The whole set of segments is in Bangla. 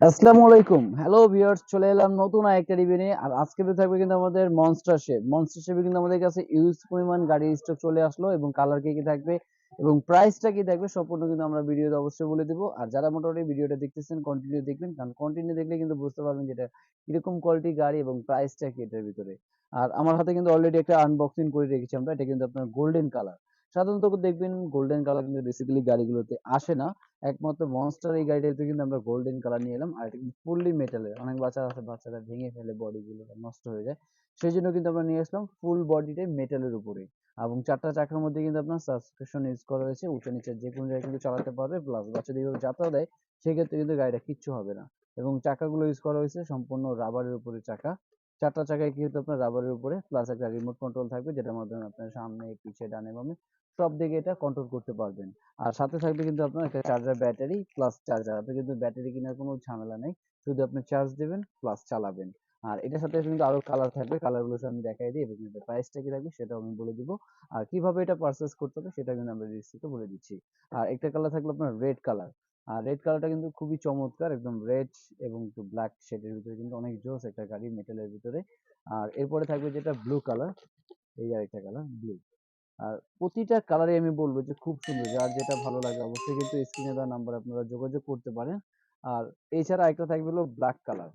আসসালামু আলাইকুম। হ্যালো ভিউয়ার্স চলে এলাম নতুন রিভিউ নিয়ে। আর আজকে তো থাকবে কিন্তু আমাদের মনস্টার শেপ মনস্টার শেপে কিন্তু আমাদের কাছে ইউজ পরিমাণ গাড়ির স্টক চলে আসলো এবং কালার কি কি থাকবে এবং প্রাইসটা কি থাকবে সম্পূর্ণ কিন্তু আমরা ভিডিওতে অবশ্যই বলে দেবো। আর যারা মোটামুটি ভিডিওটা দেখতেছেন কন্টিনিউ দেখবেন, কারণ কন্টিনিউ দেখলে কিন্তু বুঝতে পারবেন যেটা কীরকম কোয়ালিটি গাড়ি এবং প্রাইসটা কি এটার ভিতরে। আর আমার হাতে কিন্তু অলরেডি একটা আনবক্সিং করে রেখেছি আমরা। এটা কিন্তু আপনার গোল্ডেন কালার সাধারণত দেখবেন গোল্ডেন কালার কিন্তু বেসিক্যালি গাড়িগুলোতে আসে না। একমাত্র মনস্টার এই গাড়িটাতে কিন্তু আমরা গোল্ডেন কালার নিয়ে এলাম, আর এটা ফুললি মেটালের অনেক বাচ্চা আছে, বাচ্চারা ভেঙে ফেলে বডিগুলো নষ্ট হয়ে যায়। সেই জন্য কিন্তু আমরা নিয়ে আসলাম ফুল বডিটাই মেটালের উপরে। এবং চারটা চাকার মধ্যে কিন্তু আপনার সাসপেনশন ইউজ করা হয়েছে, উঁচু নিচে যে কোনো জায়গায় কিন্তু চালাতে পারবে। প্লাস বাচ্চাদের এইভাবে যাত্রা দেয়, সেক্ষেত্রে কিন্তু গাড়িটা কিচ্ছু হবে না। এবং চাকাগুলো ইউজ করা হয়েছে সম্পূর্ণ রাবারের উপরে চাকা। চারটা চাকায় কিন্তু আপনার রাবারের উপরে প্লাস একটা রিমোট কন্ট্রোল থাকবে, যেটার মাধ্যমে আপনার সামনে, পিছে, ডানে, বামে সব দিকে এটা কন্ট্রোল করতে পারবেন। আর সাথে থাকবে কিন্তু আপনার একটা চার্জার ব্যাটারি প্লাস চার্জার আপনি কিন্তু ব্যাটারি কেনার কোনো ঝামেলা নেই, শুধু আপনি চার্জ দেবেন প্লাস চালাবেন। আর এটার সাথে কিন্তু আরও কালার থাকবে কালারগুলো আমি দেখাই দিই, এবং এটার প্রাইসটা কি থাকবে সেটাও আমি বলে দিব। আর কীভাবে এটা পারচেজ করতে হবে সেটা কিন্তু আমরা বলে দিচ্ছি। আর একটা কালার থাকল আপনার রেড কালার আর রেড কালারটা কিন্তু খুবই চমৎকার, একদম রেড এবং একটু ব্ল্যাক শেডের ভিতরে কিন্তু অনেক জোস একটা গাড়ি মেটালের ভিতরে। আর এরপরে থাকবে যেটা ব্লু কালার এই আরেকটা কালার ব্লু আর প্রতিটা কালারে আমি বলব যে খুব সুন্দর, যার যেটা ভালো লাগে অবশ্যই কিন্তু স্ক্রিনে দেওয়া নাম্বার আপনারা যোগাযোগ করতে পারেন। আর এছাড়া একটা থাকবে হলো ব্ল্যাক কালার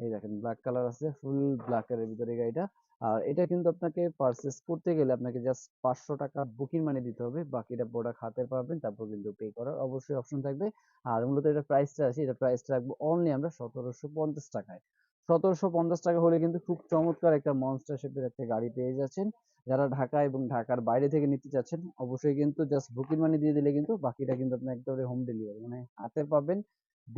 এই দেখেন ব্ল্যাক কালার আছে ফুল ব্ল্যাক এর ভিতরে গাড়িটা। আর এটা কিন্তু আপনাকে পারচেস করতে গেলে আপনাকে জাস্ট পাঁচশো টাকা বুকিং মানি দিতে হবে। বাকিটা প্রোডাক্ট হাতে পাবেন, তারপর কিন্তু পে করার অবশ্যই অপশন থাকবে। আর মূলত এটা প্রাইসটা আছে এটা প্রাইসটা রাখব অনলি আমরা সতেরোশো পঞ্চাশ টাকায়। সতেরোশো পঞ্চাশ টাকা হলে কিন্তু খুব চমৎকার একটা মনস্টার শেপের একটা গাড়ি পেয়ে যাচ্ছেন। যারা ঢাকা এবং ঢাকার বাইরে থেকে নিতে চাচ্ছেন, অবশ্যই কিন্তু জাস্ট বুকিং মানি দিয়ে দিলে কিন্তু বাকিটা কিন্তু আপনি একবারে হোম ডেলিভারি মানে হাতে পাবেন।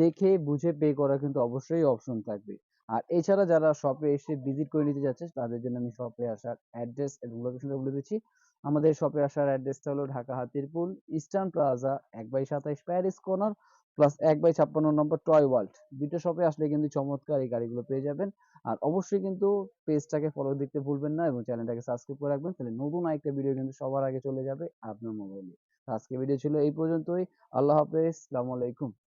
দেখে বুঝে পে করা কিন্তু অবশ্যই অপশন থাকবে। আর এছাড়া যারা শপে এসে ভিজিট করে নিতে যাচ্ছে, তাদের জন্য আমি শপে আসার অ্যাড্রেস এবং লোকেশনটা বলে দিচ্ছি। আমাদের শপে আসার অ্যাড্রেসটা হলো ঢাকা হাতিরপুল ইস্টার্ন প্লাজা এক বাই সাতাইশ প্যারিস কর্নার প্লাস এক বাই ছাপ্পান্ন নম্বর টয় ওয়ার্ল্ড দুটো শপে আসলে কিন্তু চমৎকার এই গাড়িগুলো পেয়ে যাবেন। আর অবশ্যই কিন্তু পেজটাকে ফলো দিতে ভুলবেন না এবং চ্যানেলটাকে সাবস্ক্রাইব করে রাখবেন, তাহলে নতুন আরেকটা ভিডিও কিন্তু সবার আগে চলে যাবে আপনার মোবাইলে আজকে ভিডিও ছিল এই পর্যন্তই। আল্লাহ হাফেজ আসসালামু আলাইকুম।